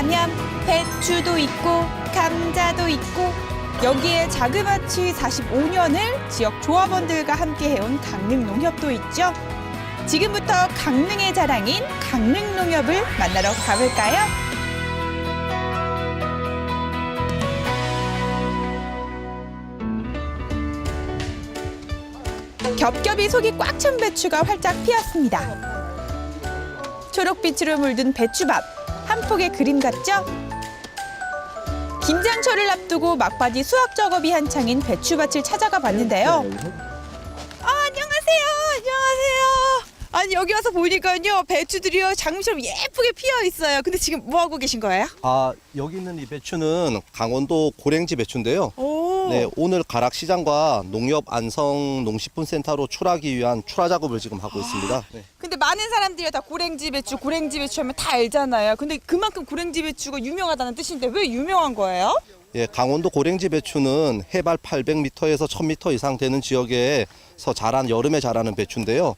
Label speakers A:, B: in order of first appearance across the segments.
A: 가면 배추도 있고 감자도 있고 여기에 자그마치 45년을 지역 조합원들과 함께 해온 강릉 농협도 있죠. 지금부터 강릉의 자랑인 강릉 농협을 만나러 가볼까요? 겹겹이 속이 꽉 찬 배추가 활짝 피었습니다. 초록빛으로 물든 배추밥, 한 폭의 그림 같죠? 김장철을 앞두고 막바지 수확 작업이 한창인 배추밭을 찾아가 봤는데요. 아, 안녕하세요. 안녕하세요. 아니 여기 와서 보니까요 배추들이요 장미처럼 예쁘게 피어 있어요. 근데 지금 뭐 하고 계신 거예요?
B: 아 여기 있는 이 배추는 강원도 고랭지 배추인데요.
A: 오.
B: 네 오늘 가락 시장과 농협 안성 농식품센터로 출하기 위한 출하 작업을 지금 하고 있습니다. 네.
A: 근데 많은 사람들이 다 고랭지 배추, 고랭지 배추 하면 다 알잖아요. 근데 그만큼 고랭지 배추가 유명하다는 뜻인데 왜 유명한 거예요?
B: 예, 강원도 고랭지 배추는 해발 800m에서 1000m 이상 되는 지역에서 자란 여름에 자라는 배추인데요.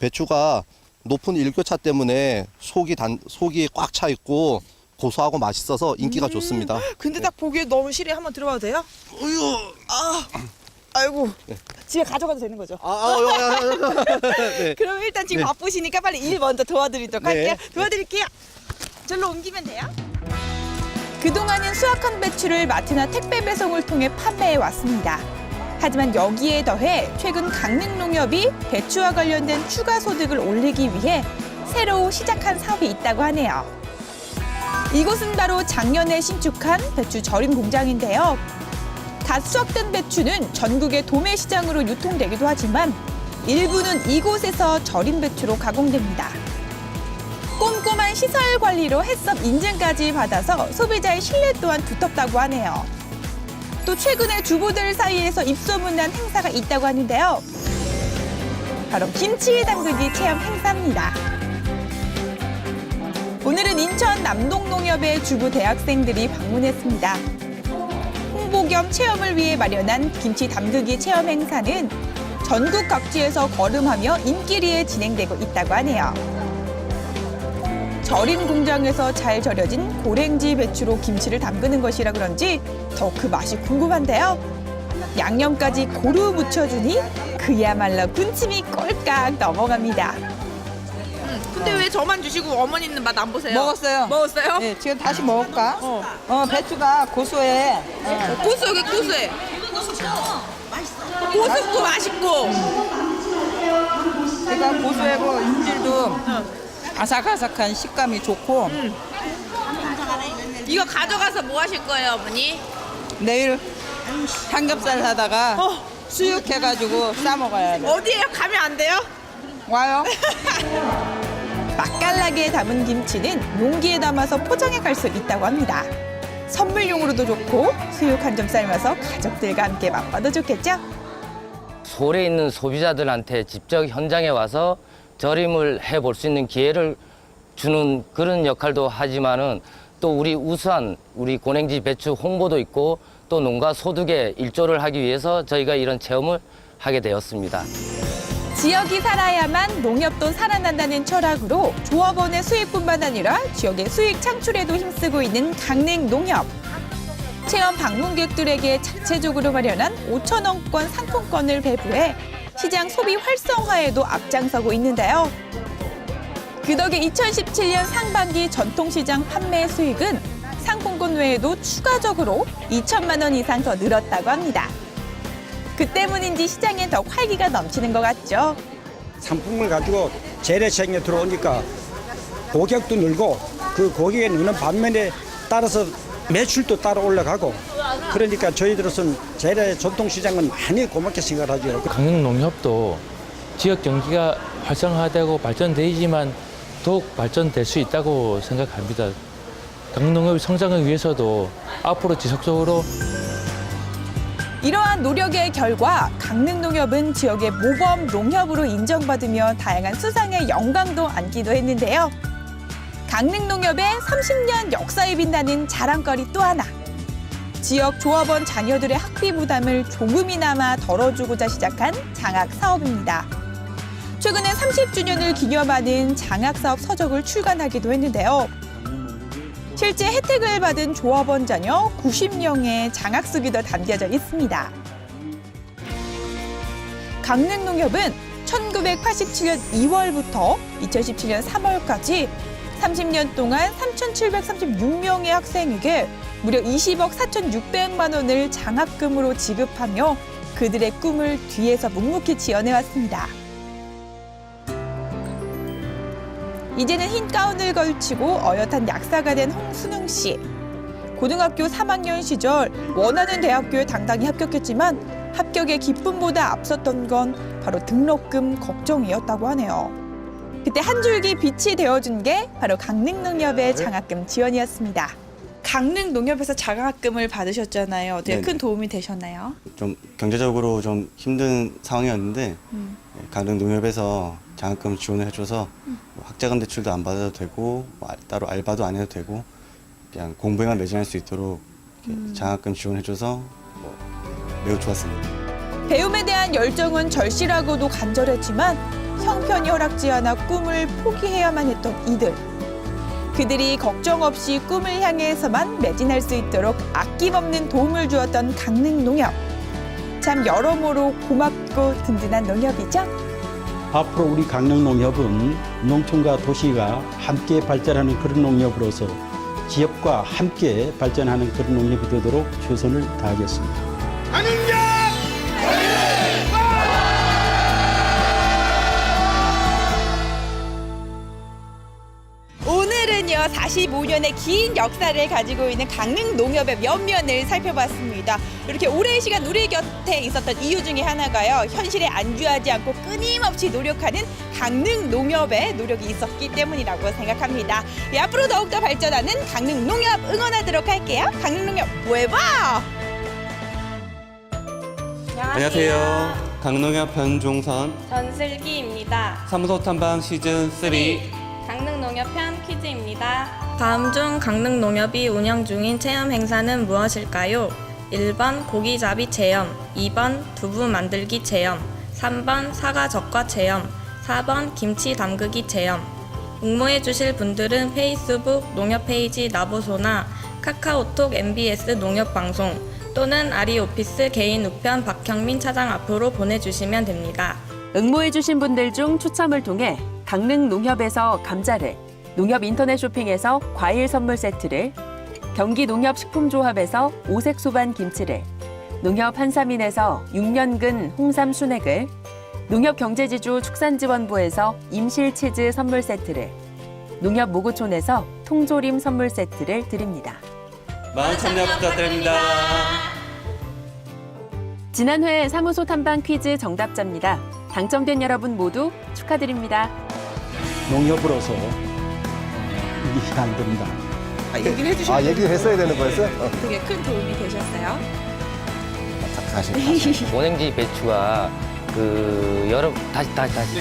B: 배추가 높은 일교차 때문에 속이 단 속이 꽉 차 있고 고소하고 맛있어서 인기가 좋습니다.
A: 근데 딱 보기에 너무 실해 한번 들어봐도 돼요? 어휴, 아, 아이고, 집에 가져가도 되는 거죠?
B: 아, 아, 아, 아, 네.
A: 그럼 일단 지금
B: 네.
A: 바쁘시니까 빨리 일 먼저 도와드리도록
B: 네.
A: 할게요. 도와드릴게요. 절로 옮기면 돼요. 그동안은 수확한 배추를 마트나 택배 배송을 통해 판매해 왔습니다. 하지만 여기에 더해 최근 강릉농협이 배추와 관련된 추가 소득을 올리기 위해 새로 시작한 사업이 있다고 하네요. 이곳은 바로 작년에 신축한 배추 절임 공장인데요. 갓 수확된 배추는 전국의 도매 시장으로 유통되기도 하지만 일부는 이곳에서 절임 배추로 가공됩니다. 꼼꼼한 시설 관리로 해썹 인증까지 받아서 소비자의 신뢰 또한 두텁다고 하네요. 또 최근에 주부들 사이에서 입소문난 행사가 있다고 하는데요. 바로 김치 담그기 체험 행사입니다. 오늘은 인천 남동농협의 주부 대학생들이 방문했습니다. 홍보 겸 체험을 위해 마련한 김치 담그기 체험 행사는 전국 각지에서 걸음하며 인기리에 진행되고 있다고 하네요. 절임 공장에서 잘 절여진 고랭지 배추로 김치를 담그는 것이라 그런지 더 그 맛이 궁금한데요. 양념까지 고루 묻혀주니 그야말로 군침이 꼴깍 넘어갑니다.
C: 근데 왜 저만 주시고 어머니는 맛 안 보세요?
D: 먹었어요.
C: 먹었어요?
D: 네, 지금 다시 먹을까?
C: 어.
D: 어, 배추가 고소해.
C: 고소하게 고소해. 고소고 맛있고.
D: 그러니까 고소하고 인질도 아삭아삭한 식감이 좋고
C: 이거 가져가서 뭐 하실 거예요, 어머니?
D: 내일 삼겹살 하다가 수육해가지고 싸 먹어야 돼.
C: 어디에 가면 안 돼요?
D: 와요.
A: 맛깔나게 담은 김치는 용기에 담아서 포장해 갈 수 있다고 합니다. 선물용으로도 좋고 수육 한 점 삶아서 가족들과 함께 맛봐도 좋겠죠?
E: 서울에 있는 소비자들한테 직접 현장에 와서 절임을 해 볼 수 있는 기회를 주는 그런 역할도 하지만은 또 우리 우수한 우리 고냉지 배추 홍보도 있고 또 농가 소득에 일조를 하기 위해서 저희가 이런 체험을 하게 되었습니다.
A: 지역이 살아야만 농협도 살아난다는 철학으로 조합원의 수익뿐만 아니라 지역의 수익 창출에도 힘쓰고 있는 강릉 농협. 체험 방문객들에게 자체적으로 마련한 5천 원권 상품권을 배부해 시장 소비 활성화에도 앞장서고 있는데요. 그 덕에 2017년 상반기 전통시장 판매 수익은 상품권 외에도 추가적으로 2천만 원 이상 더 늘었다고 합니다. 그 때문인지 시장에 더 활기가 넘치는 것 같죠.
F: 상품을 가지고 재래시장에 들어오니까 고객도 늘고 그 고객이 느는 반면에 따라서 매출도 따라 올라가고 그러니까 저희들로서는 재래 전통시장은 많이 고맙게 생각하죠.
G: 강릉농협도 지역 경기가 활성화되고 발전되지만 더욱 발전될 수 있다고 생각합니다. 강릉농협의 성장을 위해서도 앞으로 지속적으로
A: 이러한 노력의 결과 강릉농협은 지역의 모범 농협으로 인정받으며 다양한 수상의 영광도 안기도 했는데요. 강릉농협의 30년 역사에 빛나는 자랑거리 또 하나. 지역 조합원 자녀들의 학비 부담을 조금이나마 덜어주고자 시작한 장학 사업입니다. 최근에 30주년을 기념하는 장학 사업 서적을 출간하기도 했는데요. 실제 혜택을 받은 조합원 자녀 90명의 장학수기도 담겨져 있습니다. 강릉농협은 1987년 2월부터 2017년 3월까지 30년 동안 3,736명의 학생에게 무려 20억 4,600만 원을 장학금으로 지급하며 그들의 꿈을 뒤에서 묵묵히 지어내왔습니다. 이제는 흰 가운을 걸치고 어엿한 약사가 된 홍순영 씨. 고등학교 3학년 시절 원하는 대학교에 당당히 합격했지만 합격의 기쁨보다 앞섰던 건 바로 등록금 걱정이었다고 하네요. 그때 한 줄기 빛이 되어준 게 바로 강릉농협의 장학금 지원이었습니다. 강릉 농협에서 장학금을 받으셨잖아요. 어떻게
H: 네네.
A: 큰 도움이 되셨나요?
H: 좀 경제적으로 좀 힘든 상황이었는데
A: 음.
H: 예, 강릉 농협에서 장학금 지원을 해줘서 뭐 학자금 대출도 안 받아도 되고 뭐 알- 따로 알바도 안 해도 되고 그냥 공부에만 매진할 수 있도록 이렇게 장학금 지원해줘서 뭐 매우 좋았습니다.
A: 배움에 대한 열정은 절실하고도 간절했지만 형편이 허락지 않아 꿈을 포기해야만 했던 이들. 그들이 걱정 없이 꿈을 향해서만 매진할 수 있도록 아낌없는 도움을 주었던 강릉 농협. 참 여러모로 고맙고 든든한 농협이죠.
I: 앞으로 우리 강릉농협은 농촌과 도시가 함께 발전하는 그런 농협으로서 지역과 함께 발전하는 그런 농협이 되도록 최선을 다하겠습니다.
A: 오늘 은요 45년의 긴 역사를 가지고 있는 강릉 농협의 면면을 살펴봤습니다. 이렇게 오랜 시간 우리 곁에 있었던 이유 중에 하나가요 현실에 안주하지 않고 끊임없이 노력하는 강릉 농협의 노력이 있었기 때문이라고 생각합니다. 예, 앞으로 더욱더 발전하는 강릉 농협 응원하도록 할게요. 강릉 농협 왜 봐?
J: 안녕하세요. 강농협 변종선
K: 전슬기입니다.
J: 사무소 탐방 시즌 3
K: 강릉 농협 편 퀴즈입니다. 다음 중 강릉 농협이 운영 중인 체험 행사는 무엇일까요? 1번 고기잡이 체험, 2번 두부 만들기 체험, 3번 사과 적과 체험, 4번 김치 담그기 체험. 응모해 주실 분들은 페이스북 농협 페이지 나보소나 카카오톡 MBS 농협 방송 또는 아리오피스 개인 우편 박형민 차장 앞으로 보내주시면 됩니다.
L: 응모해주신 분들 중 추첨을 통해 강릉 농협에서 감자를, 농협 인터넷 쇼핑에서 과일 선물 세트를, 경기 농협 식품조합에서 오색 소반 김치를, 농협 한삼인에서 6년근 홍삼 순액을, 농협 경제지주 축산지원부에서 임실 치즈 선물 세트를, 농협 모구촌에서 통조림 선물 세트를 드립니다.
J: 많은 참여 부탁드립니다.
L: 지난 회 사무소 탐방 퀴즈 정답자입니다. 당첨된 여러분 모두 축하드립니다.
I: 농협으로서 이게 안 된다.
C: 아, 얘기를 해주셨
B: 아 얘기를 했어야 되는 거였어요? 어,
A: 되게 큰 도움이 되셨어요.
B: 다시 다시.
E: 고냉지 배추가 그 여러 다시 다시 다시